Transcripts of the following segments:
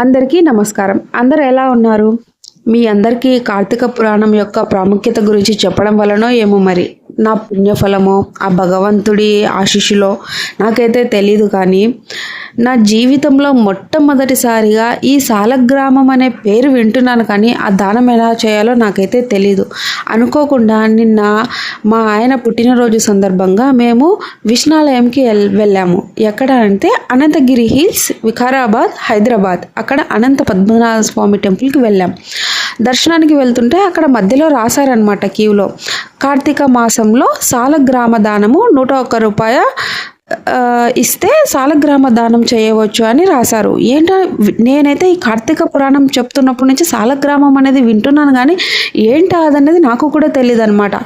అందరికీ నమస్కారం. అందరు ఎలా ఉన్నారు? మీ అందరికీ కార్తీక పురాణం యొక్క ప్రాముఖ్యత గురించి చెప్పడం వలనో ఏమో మరి. నా పుణ్యఫలమో ఆ భగవంతుడి ఆశీస్సులో నాకైతే తెలీదు కానీ నా జీవితంలో మొట్టమొదటిసారిగా ఈ సాలగ్రామం అనే పేరు వింటున్నాను కానీ ఆ దానం ఎలా చేయాలో నాకైతే తెలీదు. అనుకోకుండా నిన్న మా ఆయన పుట్టినరోజు సందర్భంగా మేము విష్ణాలయంకి వెల్ వెళ్ళాము. ఎక్కడ అంటే అనంతగిరి హిల్స్ వికారాబాద్ హైదరాబాద్. అక్కడ అనంత పద్మనాభ స్వామి టెంపుల్కి వెళ్ళాం. దర్శనానికి వెళ్తుంటే అక్కడ మధ్యలో రాశారనమాట క్యూలో. కార్తీక మాసంలో సాలగ్రామ దానము నూట ఒక్క రూపాయ ఇస్తే సాలగ్రామ దానం చేయవచ్చు అని రాశారు. ఏంటో నేనైతే ఈ కార్తీక పురాణం చెప్తున్నప్పటి నుంచి సాలగ్రామం అనేది వింటున్నాను కానీ ఏంటో అదనేది నాకు కూడా తెలియదు అనమాట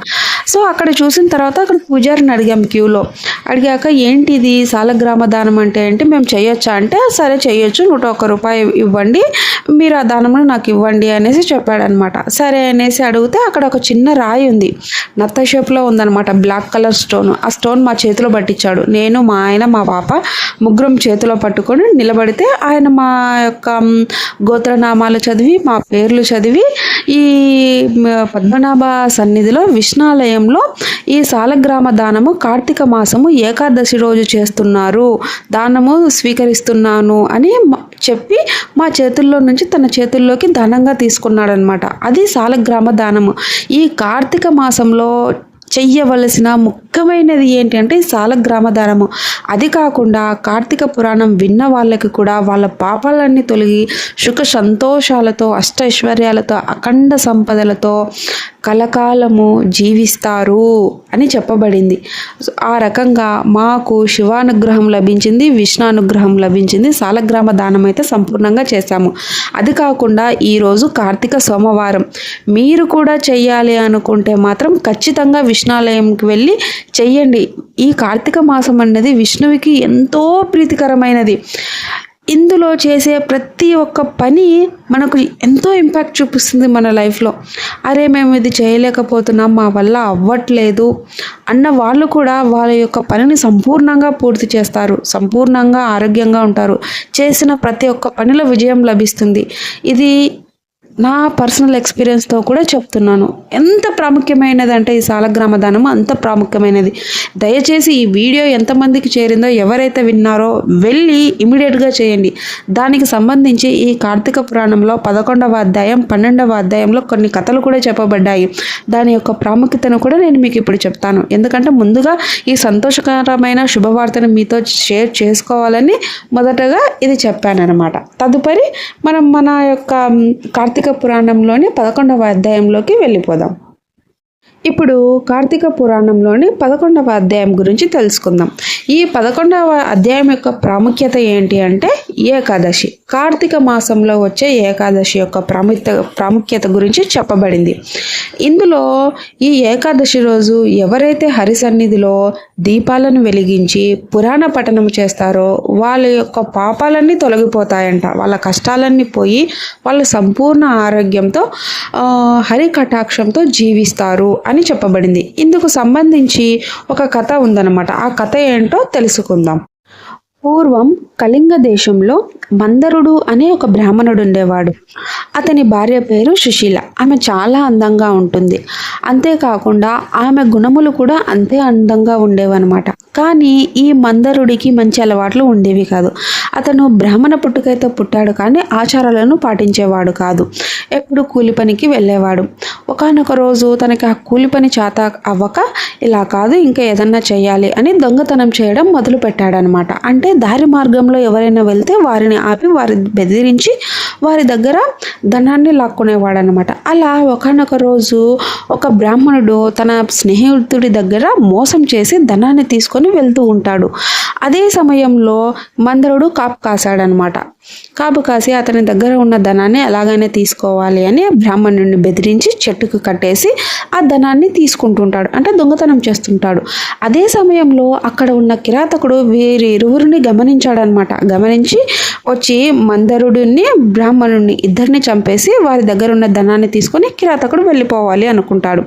సో అక్కడ చూసిన తర్వాత అక్కడ పూజారిని అడిగాం క్యూలో. అడిగాక ఏంటిది సాలగ్రామ దానం అంటే? ఏంటి మేము చేయొచ్చా? అంటే సరే చేయొచ్చు. నూట ఒక్క రూపాయి ఇవ్వండి. మీరు ఆ దానమును నాకు ఇవ్వండి అనేసి చెప్పాడనమాట సరే అనేసి అడిగితే అక్కడ ఒక చిన్న రాయి ఉంది. నత్త షేప్లో ఉందనమాట బ్లాక్ కలర్ స్టోన్. ఆ స్టోన్ మా చేతిలో పట్టించాడు. నేను మా ఆయన మా పాప ముగ్గురం చేతిలో పట్టుకొని నిలబడితే ఆయన మా యొక్క గోత్రనామాలు చదివి మా పేర్లు చదివి ఈ పద్మనాభ సన్నిధిలో విష్ణాలయంలో ఈ సాలగ్రామ దానము కార్తీక మాసము ఏకాదశి రోజు చేస్తున్నారు. దానము స్వీకరిస్తున్నాను అని చెప్పి మా చేతుల్లో నుంచి తన చేతుల్లోకి దానంగా తీసుకున్నాడనమాట అది సాలగ్రామ దానము. ఈ కార్తీక మాసంలో చెయ్యవలసిన ముఖ్యమైనది ఏంటంటే అంటే సాలగ్రామ దానము అది కాకుండా కార్తీక పురాణం విన్న వాళ్ళకి కూడా వాళ్ళ పాపాలన్నీ తొలగి సుఖ సంతోషాలతో అష్టైశ్వర్యాలతో అఖండ సంపదలతో కలకాలము జీవిస్తారు అని చెప్పబడింది. ఆ రకంగా మాకు శివానుగ్రహం లభించింది విష్ణానుగ్రహం లభించింది. సాలగ్రామ దానం అయితే సంపూర్ణంగా చేశాము. అది కాకుండా ఈరోజు కార్తీక సోమవారం. మీరు కూడా చేయాలి అనుకుంటే మాత్రం ఖచ్చితంగా విష్ణాలయంకి వెళ్ళి చెయ్యండి. ఈ కార్తీక మాసం అన్నది విష్ణువుకి ఎంతో ప్రీతికరమైనది. ఇందులో చేసే ప్రతి ఒక్క పని మనకు ఎంతో ఇంపాక్ట్ చూపిస్తుంది మన లైఫ్లో. అరే మేము ఇది చేయలేకపోతున్నాం మా వల్ల అవ్వట్లేదు అన్న వాళ్ళు కూడా వాళ్ళ యొక్క పనిని సంపూర్ణంగా పూర్తి చేస్తారు. సంపూర్ణంగా ఆరోగ్యంగా ఉంటారు. చేసిన ప్రతి ఒక్క పనిలో విజయం లభిస్తుంది. ఇది నా పర్సనల్ ఎక్స్పీరియన్స్తో కూడా చెప్తున్నాను. ఎంత ప్రాముఖ్యమైనది అంటే ఈ సాలగ్రామ దానం అంత ప్రాముఖ్యమైనది. దయచేసి ఈ వీడియో ఎంతమందికి చేరిందో ఎవరైతే విన్నారో వెళ్ళి ఇమీడియట్గా చేయండి. దానికి సంబంధించి ఈ కార్తీక పురాణంలో పదకొండవ అధ్యాయం పన్నెండవ అధ్యాయంలో కొన్ని కథలు కూడా చెప్పబడ్డాయి. దాని యొక్క ప్రాముఖ్యతను కూడా నేను మీకు ఇప్పుడు చెప్తాను. ఎందుకంటే ముందుగా ఈ సంతోషకరమైన శుభవార్తను మీతో షేర్ చేసుకోవాలని మొదటగా ఇది చెప్పానన్నమాట. తదుపరి మనం మన యొక్క కార్తీక కార్తీక పురాణంలోని పదకొండవ అధ్యాయంలోకి వెళ్ళిపోదాం. ఇప్పుడు కార్తీక పురాణంలోని పదకొండవ అధ్యాయం గురించి తెలుసుకుందాం. ఈ పదకొండవ అధ్యాయం యొక్క ప్రాముఖ్యత ఏంటి అంటే ఏకాదశి. కార్తీక మాసంలో వచ్చే ఏకాదశి యొక్క ప్రాముఖ్యత ప్రాముఖ్యత గురించి చెప్పబడింది. ఇందులో ఈ ఏకాదశి రోజు ఎవరైతే హరి సన్నిధిలో దీపాలను వెలిగించి పురాణ పఠనం చేస్తారో వాళ్ళ యొక్క పాపాలన్నీ తొలగిపోతాయంట. వాళ్ళ కష్టాలన్నీ పోయి వాళ్ళు సంపూర్ణ ఆరోగ్యంతో హరికటాక్షంతో హరి కటాక్షంతో జీవిస్తారు అని చెప్పబడింది. ఇందుకు సంబంధించి ఒక కథ ఉందన్నమాట. ఆ కథ ఏంటో తెలుసుకుందాం. పూర్వం కళింగ దేశంలో మందరుడు అనే ఒక బ్రాహ్మణుడు ఉండేవాడు. అతని భార్య పేరు సుశీల. ఆమె చాలా అందంగా ఉంటుంది. అంతేకాకుండా ఆమె గుణములు కూడా అంతే అందంగా ఉండేవన్నమాట. కానీ ఈ మందరుడికి మంచి అలవాట్లు ఉండేవి కాదు. అతను బ్రాహ్మణ పుట్టుకైతే పుట్టాడు కానీ ఆచారాలను పాటించేవాడు కాదు. ఎప్పుడు కూలి పనికి వెళ్ళేవాడు. ఒకానొక రోజు తనకి ఆ కూలి పని చేత అవ్వక ఇలా కాదు ఇంకా ఏదన్నా చేయాలి అని దొంగతనం చేయడం మొదలు పెట్టాడనమాట అంటే దారి మార్గంలో ఎవరైనా వెళ్తే వారిని ఆపి వారి బెదిరించి వారి దగ్గర ధనాన్ని లాక్కునేవాడనమాట అలా ఒకానొక రోజు ఒక బ్రాహ్మణుడు తన స్నేహితుడి దగ్గర మోసం చేసి ధనాన్ని తీసుకొని వెళ్తూ ఉంటాడు. అదే సమయంలో మందరుడు కాపు కాశాడనమాట. కాపు కాసి అతని దగ్గర ఉన్న ధనాన్ని ఎలాగైనా తీసుకోవాలి అని బ్రాహ్మణుడిని బెదిరించి చెట్టుకు కట్టేసి ఆ ధనాన్ని తీసుకుంటుంటాడు. అంటే దొంగతనం చేస్తుంటాడు. అదే సమయంలో అక్కడ ఉన్న కిరాతకుడు వీరి ఇరువురిని గమనించాడనమాట గమనించి వచ్చి మందరుడిని బ్రాహ్మణుడిని ఇద్దరిని చంపేసి వారి దగ్గర ఉన్న ధనాన్ని తీసుకొని కిరాతకుడు వెళ్ళిపోవాలి అనుకుంటాడు.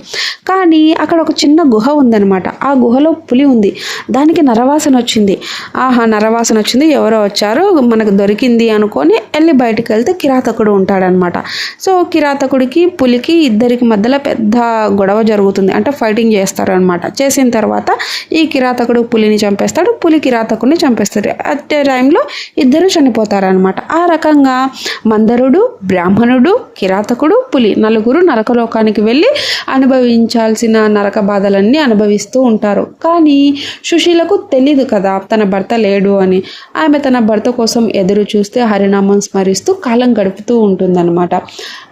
కానీ అక్కడ ఒక చిన్న గుహ ఉందనమాట ఆ గుహలో పులి ఉంది. దానికి నరవాసన వచ్చింది. ఆహా నరవాసన వచ్చింది. ఎవరో వచ్చారు. మనకు దొరికింది అనుకొని వెళ్ళి బయటికి వెళ్తే కిరాతకుడు ఉంటాడనమాట. సో కిరాతకుడికి పులికి ఇద్దరికి మధ్యలో పెద్ద గొడవ జరుగుతుంది. అంటే ఫైటింగ్ చేస్తారనమాట. చేసిన తర్వాత ఈ కిరాతకుడు పులిని చంపేస్తాడు పులి కిరాతకుడిని చంపేస్తాడు. అదే టైంలో ఇద్దరు చనిపోతారనమాట. ఆ రకంగా మందరుడు బ్రాహ్మణుడు కిరాతకుడు పులి నలుగురు నరకలోకానికి వెళ్ళి అనుభవించాల్సిన నరక బాధలన్నీ అనుభవిస్తూ ఉంటారు. కానీ సుశీలకు తెలీదు కదా తన భర్త లేడు అని. ఆమె తన భర్త కోసం ఎదురు చూస్తే హరినామం స్మరిస్తూ కాలం గడుపుతూ ఉంటుందన్నమాట.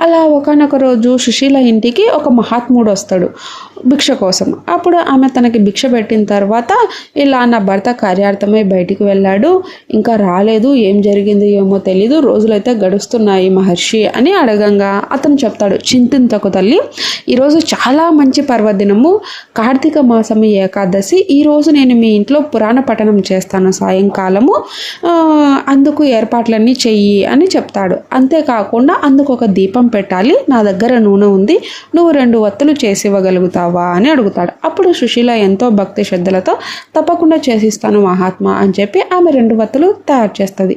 అలా ఒకనొక రోజు సుశీల ఇంటికి ఒక మహాత్ముడు వస్తాడు భిక్ష కోసం. అప్పుడు ఆమె తనకి భిక్ష పెట్టిన తర్వాత ఇలా నా భర్త కార్యార్థమై బయటికి వెళ్ళాడు. ఇంకా రాలేదు ఏం జరిగింది ఏమో తెలీదు రోజులైతే గడుస్తున్నాయి మహర్షి అని అడగంగా అతను చెప్తాడు. చింతింతకు తల్లి ఈరోజు చాలా మంచి పర్వదినము. కార్తీక మాసం ఏకాదశి ఈరోజు నేను మీ ఇంట్లో పురాణ పఠనం చేస్తాను. సాయంకాలము అందుకు ఏర్పాట్లు పనులన్నీ చెయ్యి అని చెప్తాడు. అంతేకాకుండా అందుకు ఒక దీపం పెట్టాలి. నా దగ్గర నూనె ఉంది. నువ్వు రెండు వత్తులు చేసి ఇవ్వగలుగుతావా అని అడుగుతాడు. అప్పుడు సుశీల ఎంతో భక్తి శ్రద్ధలతో తప్పకుండా చేసిస్తాను మహాత్మా అని చెప్పి ఆమె రెండు వత్తులు తయారు చేస్తుంది.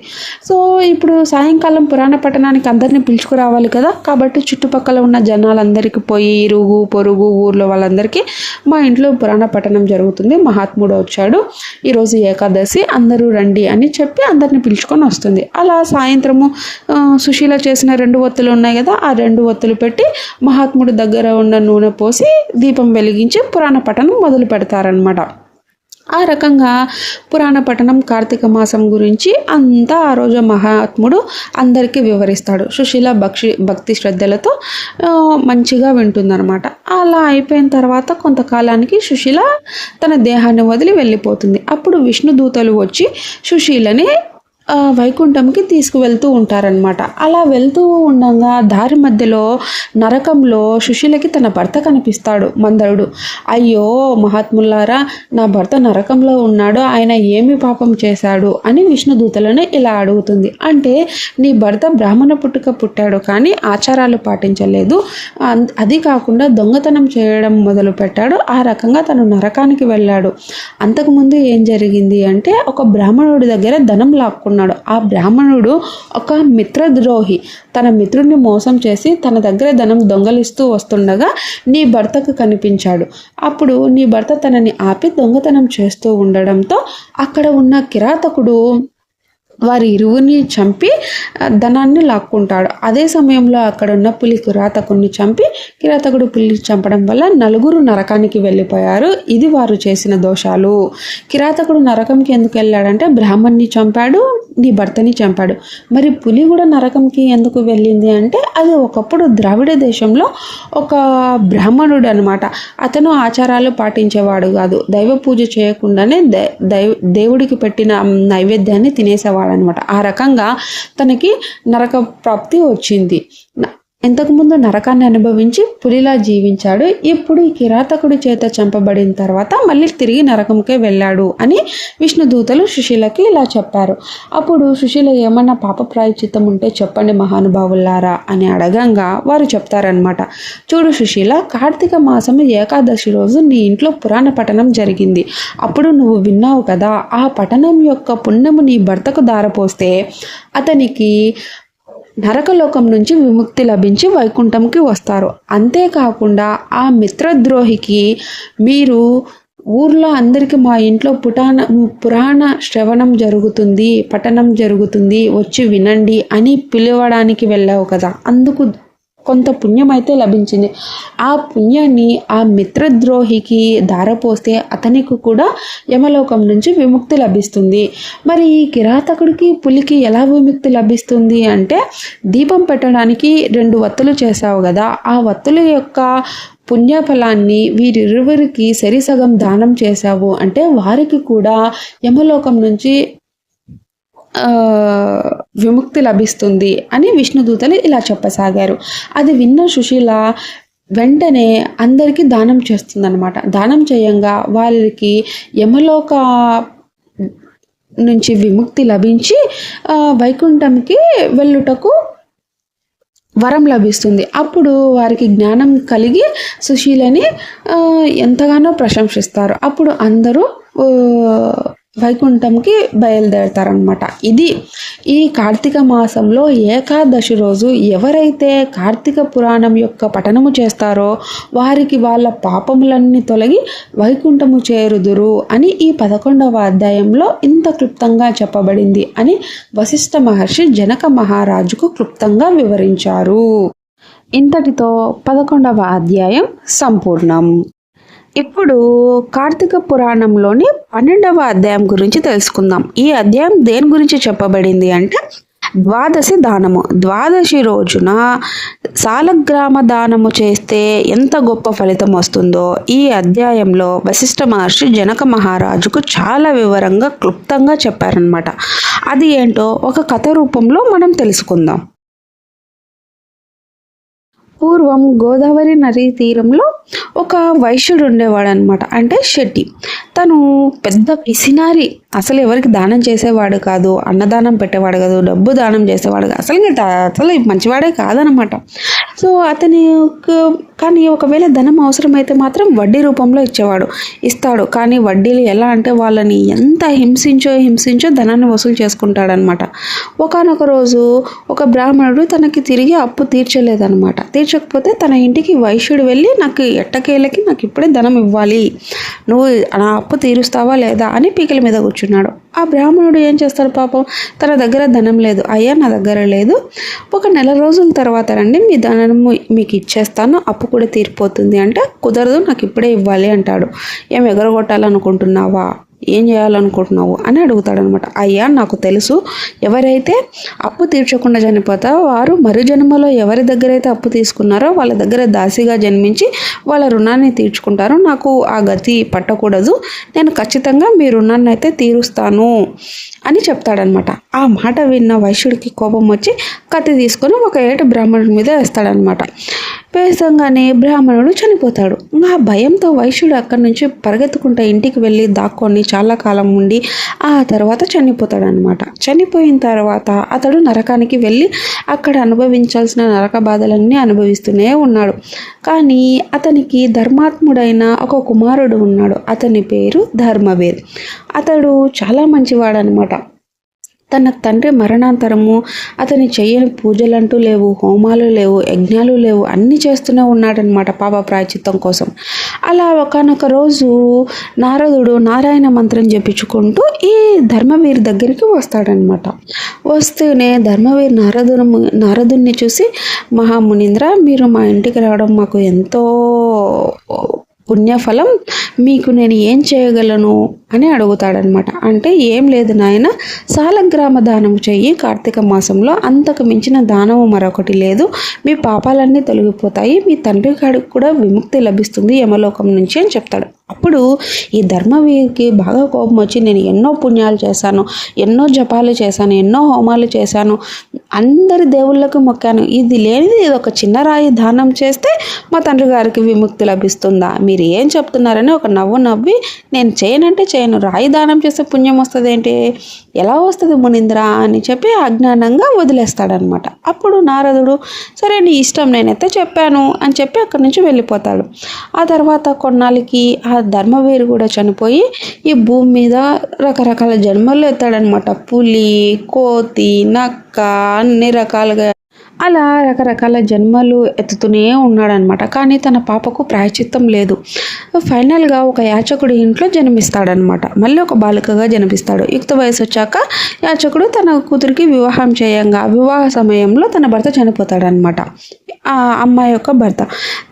సో ఇప్పుడు సాయంకాలం పురాణ పట్టణానికి అందరినీ పిలుచుకురావాలి కదా. కాబట్టి చుట్టుపక్కల ఉన్న జనాలందరికీ పోయి ఇరుగు పొరుగు ఊర్లో వాళ్ళందరికీ మా ఇంట్లో పురాణ పట్టణం జరుగుతుంది. మహాత్ముడు వచ్చాడు. ఈరోజు ఏకాదశి. అందరూ రండి అని చెప్పి అందరిని పిలుచుకొని వస్తుంది. అలా అలా సాయంత్రము సుశీల చేసిన రెండు ఒత్తులు ఉన్నాయి కదా ఆ రెండు ఒత్తులు పెట్టి మహాత్ముడి దగ్గర ఉన్న నూనె పోసి దీపం వెలిగించి పురాణ పఠనం మొదలు పెడతారనమాట ఆ రకంగా పురాణ పఠనం కార్తీక మాసం గురించి అంతా ఆ రోజు మహాత్ముడు అందరికీ వివరిస్తాడు. సుశీల భక్షి భక్తి శ్రద్ధలతో మంచిగా వింటుందన్నమాట. అలా అయిపోయిన తర్వాత కొంతకాలానికి సుశీల తన దేహాన్ని వదిలి వెళ్ళిపోతుంది. అప్పుడు విష్ణు దూతలు వచ్చి సుశీలని వైకుంఠంకి తీసుకువెళ్తూ ఉంటారనమాట అలా వెళ్తూ ఉండగా దారి మధ్యలో నరకంలో సుశీలకి తన భర్త కనిపిస్తాడు మందరుడు. అయ్యో మహాత్ములారా నా భర్త నరకంలో ఉన్నాడు ఆయన ఏమి పాపం చేశాడు అని విష్ణుదూతలను ఇలా అడుగుతుంది. అంటే నీ భర్త బ్రాహ్మణ పుట్టుక పుట్టాడు కానీ ఆచారాలు పాటించలేదు. అది కాకుండా దొంగతనం చేయడం మొదలు పెట్టాడు. ఆ రకంగా తను నరకానికి వెళ్ళాడు. అంతకుముందు ఏం జరిగింది అంటే ఒక బ్రాహ్మణుడి దగ్గర ధనం లాక్కున్నాడు ఆ బ్రాహ్మణుడు ఒక మిత్రద్రోహి. తన మిత్రుడిని మోసం చేసి తన దగ్గర ధనం దొంగలిస్తూ వస్తుండగా నీ భర్తకు కనిపించాడు. అప్పుడు నీ భర్త తనని ఆపి దొంగతనం చేస్తూ ఉండడంతో అక్కడ ఉన్న కిరాతకుడు వారి ఇరువుని చంపి ధనాన్ని లాక్కుంటాడు. అదే సమయంలో అక్కడ ఉన్న పులి కిరాతకుడిని చంపి కిరాతకుడు పులిని చంపడం వల్ల నలుగురు నరకానికి వెళ్ళిపోయారు. ఇది వారు చేసిన దోషాలు. కిరాతకుడు నరకంకి ఎందుకు వెళ్ళాడంటే బ్రాహ్మణ్ణి చంపాడు నీ భర్తని చంపాడు. మరి పులి కూడా నరకంకి ఎందుకు వెళ్ళింది అంటే అది ఒకప్పుడు ద్రావిడ దేశంలో ఒక బ్రాహ్మణుడు అనమాట అతను ఆచారాలు పాటించేవాడు కాదు. దైవ పూజ చేయకుండానే దే- దైవ దేవుడికి పెట్టిన నైవేద్యాన్ని తినేసేవాడు. అనమాట ఆ రకంగా తనకి నరక ప్రాప్తి వచ్చింది ఇంతకుముందు నరకాన్ని అనుభవించి పులిలా జీవించాడు. ఇప్పుడు ఈ కిరాతకుడి చేత చంపబడిన తర్వాత మళ్ళీ తిరిగి నరకంకే వెళ్ళాడు అని విష్ణుదూతలు సుశీలకి ఇలా చెప్పారు. అప్పుడు సుశీల ఏమన్నా పాప ప్రాయచిత్తం ఉంటే చెప్పండి మహానుభావులారా అని అడగంగా వారు చెప్తారనమాట చూడు సుశీల కార్తీక మాసం ఏకాదశి రోజు నీ ఇంట్లో పురాణ పఠనం జరిగింది. అప్పుడు నువ్వు విన్నావు కదా ఆ పఠనం యొక్క పుణ్యము నీ భర్తకు దారపోస్తే అతనికి నరకలోకం నుంచి విముక్తి లభించి వైకుంఠంకి వస్తారు. అంతేకాకుండా ఆ మిత్రద్రోహికి మీరు ఊర్లో అందరికీ మా ఇంట్లో పుటాన పురాణ శ్రవణం జరుగుతుంది పఠనం జరుగుతుంది వచ్చి వినండి అని పిలవడానికి వెళ్ళావు కదా. అందుకు కొంత పుణ్యం అయితే లభించింది. ఆ పుణ్యాన్ని ఆ మిత్రద్రోహికి ధారపోస్తే అతనికి కూడా యమలోకం నుంచి విముక్తి లభిస్తుంది. మరి ఈ కిరాతకుడికి పులికి ఎలా విముక్తి లభిస్తుంది అంటే దీపం పెట్టడానికి రెండు వత్తులు చేసావు కదా. ఆ వత్తుల యొక్క పుణ్యఫలాన్ని వీరిరువురికి సరిసగం దానం చేశావు. అంటే వారికి కూడా యమలోకం నుంచి విముక్తి లభిస్తుంది అని విష్ణుదూతలు ఇలా చెప్పసాగారు. అది విన్న సుశీల వెంటనే అందరికీ దానం చేస్తుందన్నమాట. దానం చేయంగా వారికి యమలోక నుంచి విముక్తి లభించి వైకుంఠంకి వెళ్ళుటకు వరం లభిస్తుంది. అప్పుడు వారికి జ్ఞానం కలిగి సుశీలని ఎంతగానో ప్రశంసిస్తారు. అప్పుడు అందరూ వైకుంఠంకి బయలుదేరతారనమాట ఇది ఈ కార్తీక మాసంలో ఏకాదశి రోజు ఎవరైతే కార్తీక పురాణం యొక్క పఠనము చేస్తారో వారికి వాళ్ళ పాపములన్నీ తొలగి వైకుంఠము చేరుదురు అని ఈ పదకొండవ అధ్యాయంలో ఇంత క్లుప్తంగా చెప్పబడింది అని వశిష్ఠ మహర్షి జనక మహారాజుకు క్లుప్తంగా వివరించారు. ఇంతటితో పదకొండవ అధ్యాయం సంపూర్ణం. ఇప్పుడు కార్తీక పురాణంలోని పన్నెండవ అధ్యాయం గురించి తెలుసుకుందాం. ఈ అధ్యాయం దేని గురించి చెప్పబడింది అంటే ద్వాదశి దానము. ద్వాదశి రోజున సాలగ్రామ దానము చేస్తే ఎంత గొప్ప ఫలితం వస్తుందో ఈ అధ్యాయంలో వశిష్ఠ మహర్షి జనక మహారాజుకు చాలా వివరంగా క్లుప్తంగా చెప్పారనమాట అది ఏంటో ఒక కథ రూపంలో మనం తెలుసుకుందాం. పూర్వం గోదావరి నదీ తీరంలో ఒక వైశ్యుడు ఉండేవాడు అనమాట అంటే శెట్టి తను పెద్ద పిసినారి. అసలు ఎవరికి దానం చేసేవాడు కాదు అన్నదానం పెట్టేవాడు కాదు డబ్బు దానం చేసేవాడు కాదు. అసలు అసలు మంచివాడే కాదనమాట సో అతని కానీ ఒకవేళ ధనం అవసరమైతే మాత్రం వడ్డీ రూపంలో ఇచ్చేవాడు. ఇస్తాడు. కానీ వడ్డీలు ఎలా అంటే వాళ్ళని ఎంత హింసించో హింసించో ధనాన్ని వసూలు చేసుకుంటాడనమాట ఒకనొక రోజు ఒక బ్రాహ్మణుడు తనకి తిరిగి అప్పు తీర్చలేదనమాట తీర్చకపోతే తన ఇంటికి వైశ్యుడు వెళ్ళి నాకు ఎట్టకి ఎట్టకేలకి నాకు ఇప్పుడే ధనం ఇవ్వాలి. నువ్వు నా అప్పు తీరుస్తావా లేదా అని పీకల మీద కూర్చున్నాడు. ఆ బ్రాహ్మణుడు ఏం చేస్తాడు పాపం? తన దగ్గర ధనం లేదు. అయ్యా నా దగ్గర లేదు. ఒక నెల రోజుల తర్వాత రండి మీ ధనం మీకు ఇచ్చేస్తాను. అప్పు కూడా తీరిపోతుంది అంటే. కుదరదు నాకు ఇప్పుడే ఇవ్వాలి అంటాడు. ఏం ఎగరగొట్టాలనుకుంటున్నావా? ఏం చేయాలనుకుంటున్నావు అని అడుగుతాడనమాట. అయ్యా నాకు తెలుసు. ఎవరైతే అప్పు తీర్చకుండా చనిపోతారో వారు మరు జన్మలో ఎవరి దగ్గర అయితే అప్పు తీసుకున్నారో వాళ్ళ దగ్గర దాసిగా జన్మించి వాళ్ళ రుణాన్ని తీర్చుకుంటారు నాకు ఆ గతి పట్టకూడదు. నేను ఖచ్చితంగా మీ రుణాన్ని అయితే తీరుస్తాను. అని చెప్తాడనమాట. ఆ మాట విన్న వైశ్యుడికి కోపం వచ్చి కత్తి తీసుకొని ఒక ఏట బ్రాహ్మణుడి మీద వేస్తాడనమాట. వేసంగానే బ్రాహ్మణుడు చనిపోతాడు. ఆ భయంతో వైశ్యుడు అక్కడి నుంచి పరిగెత్తుకుంటా ఇంటికి వెళ్ళి దాక్కొని చాలా కాలం ఉండి ఆ తర్వాత చనిపోతాడనమాట. చనిపోయిన తర్వాత అతడు నరకానికి వెళ్ళి అక్కడ అనుభవించాల్సిన నరక బాధలన్నీ అనుభవిస్తూనే ఉన్నాడు. కానీ అతనికి ధర్మాత్ముడైన ఒక కుమారుడు ఉన్నాడు. అతని పేరు ధర్మవేద్ అతడు చాలా మంచివాడనమాట. తన తండ్రి మరణాంతరము అతని చెయ్యని పూజలంటూ లేవు హోమాలు లేవు యజ్ఞాలు లేవు అన్నీ చేస్తూనే ఉన్నాడనమాట పాప ప్రాయచిత్తం కోసం. అలా ఒకనొక రోజు నారదుడు నారాయణ మంత్రం జపించుకుంటూ ఈ ధర్మవీర్ దగ్గరికి వస్తాడనమాట వస్తూనే ధర్మవీర్ నారదును నారదుని చూసి మహామునీంద్ర మీరు మా ఇంటికి రావడం మాకు ఎంతో పుణ్యఫలం మీకు నేను ఏం చేయగలను అని అడుగుతాడనమాట. అంటే ఏం లేదు నాయన సాలగ్రామ దానం చెయ్యి కార్తీక మాసంలో అంతకు మించిన దానము మరొకటి లేదు. మీ పాపాలన్నీ తొలగిపోతాయి. మీ తండ్రి కాడికి కూడా విముక్తి లభిస్తుంది యమలోకం నుంచి అని చెప్తాడు. అప్పుడు ఈ ధర్మవీరికి బాగా కోపం వచ్చి నేను ఎన్నో పుణ్యాలు చేశాను ఎన్నో జపాలు చేశాను ఎన్నో హోమాలు చేశాను అందరి దేవుళ్ళకు మొక్కాను. ఇది లేనిది ఇది ఒక చిన్న రాయి దానం చేస్తే మా తండ్రి గారికి విముక్తి లభిస్తుందా? మీరు ఏం చెప్తున్నారని ఒక నవ్వు నవ్వి నేను చేయనంటే చేయను రాయి దానం చేస్తే పుణ్యం వస్తుంది ఏంటి ఎలా వస్తుంది మునింద్ర అని చెప్పి అజ్ఞానంగా వదిలేస్తాడనమాట. అప్పుడు నారదుడు సరే నీ ఇష్టం నేనైతే చెప్పాను అని చెప్పి అక్కడి నుంచి వెళ్ళిపోతాడు. ఆ తర్వాత కొన్నాళ్ళకి ఆ ధర్మవీరు కూడా చనిపోయి ఈ భూమి మీద రకరకాల జన్మలు ఎత్తాడనమాట. పులి కోతి నక్క అన్ని రకాలుగా అలా రకరకాల జన్మలు ఎత్తుతూనే ఉన్నాడనమాట. కానీ తన పాపకు ప్రాయచిత్తం లేదు. ఫైనల్గా ఒక యాచకుడి ఇంట్లో జన్మిస్తాడనమాట. మళ్ళీ ఒక బాలికగా జన్మిస్తాడు. యుక్త వయసు వచ్చాక యాచకుడు తన కూతురికి వివాహం చేయంగా వివాహ సమయంలో తన భర్త చనిపోతాడనమాట. ఆ అమ్మాయి యొక్క భర్త.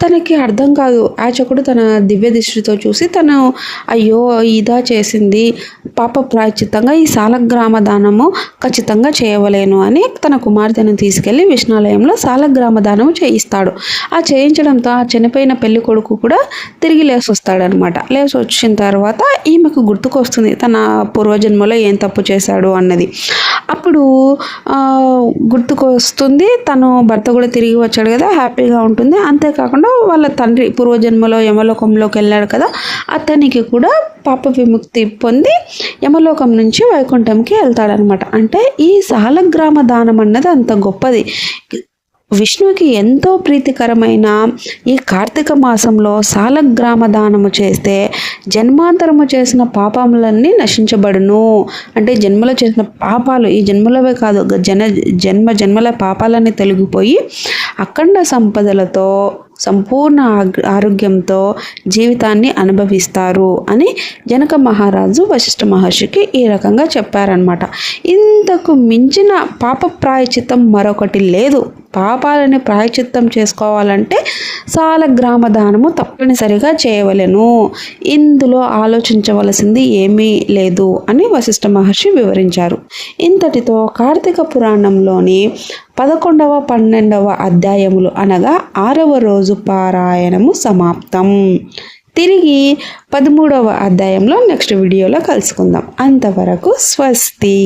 తనకి అర్థం కాదు. యాచకుడు తన దివ్య దృష్టితో చూసి తను అయ్యో ఇదా చేసింది. పాప ప్రాయచిత్తంగా ఈ సాలగ్రామ దానము ఖచ్చితంగా చేయవలేను అని తన కుమార్తెను తీసుకెళ్ళి విష్ణాలయంలో సాలగ్రామ దానం చేయిస్తాడు. ఆ చేయించడంతో ఆ చనిపోయిన పెళ్ళి కొడుకు కూడా తిరిగి లేచి వస్తాడనమాట లేచి వచ్చిన తర్వాత ఈమెకు గుర్తుకొస్తుంది తన పూర్వజన్మలో ఏం తప్పు చేశాడు అన్నది. అప్పుడు గుర్తుకొస్తుంది తను భర్త కూడా తిరిగి వచ్చాడు కదా హ్యాపీగా ఉంటుంది. అంతేకాకుండా వాళ్ళ తండ్రి పూర్వజన్మలో యమలోకంలోకి వెళ్ళాడు కదా అతనికి కూడా పాప విముక్తి పొంది యమలోకం నుంచి వైకుంఠంకి వెళ్తాడనమాట. అంటే ఈ సాలగ్రామ దానం అన్నది అంత గొప్పది. విష్ణువుకి ఎంతో ప్రీతికరమైన ఈ కార్తీక మాసంలో సాలగ్రామ దానము చేస్తే జన్మాంతరము చేసిన పాపములన్నీ నశించబడును. అంటే జన్మలో చేసిన పాపాలు ఈ జన్మలవే కాదు జన జన్మ జన్మల పాపాలన్నీ తొలగిపోయి అఖండ సంపదలతో సంపూర్ణ ఆరోగ్యంతో జీవితాన్ని అనుభవిస్తారు అని జనక మహారాజు వశిష్ఠ మహర్షికి ఈ రకంగా చెప్పారనమాట ఇంతకు మించిన పాప ప్రాయచితం మరొకటి లేదు. పాపాలని ప్రాయచిత్తం చేసుకోవాలంటే సాలగ్రామ దానము తప్పనిసరిగా చేయవలెను. ఇందులో ఆలోచించవలసింది ఏమీ లేదు అని వశిష్ఠ మహర్షి వివరించారు. ఇంతటితో కార్తీక పురాణంలోని పదకొండవ పన్నెండవ అధ్యాయములు అనగా ఆరవ రోజు పారాయణము సమాప్తం. తిరిగి పదమూడవ అధ్యాయంలో నెక్స్ట్ వీడియోలో కలుసుకుందాం. అంతవరకు స్వస్తి.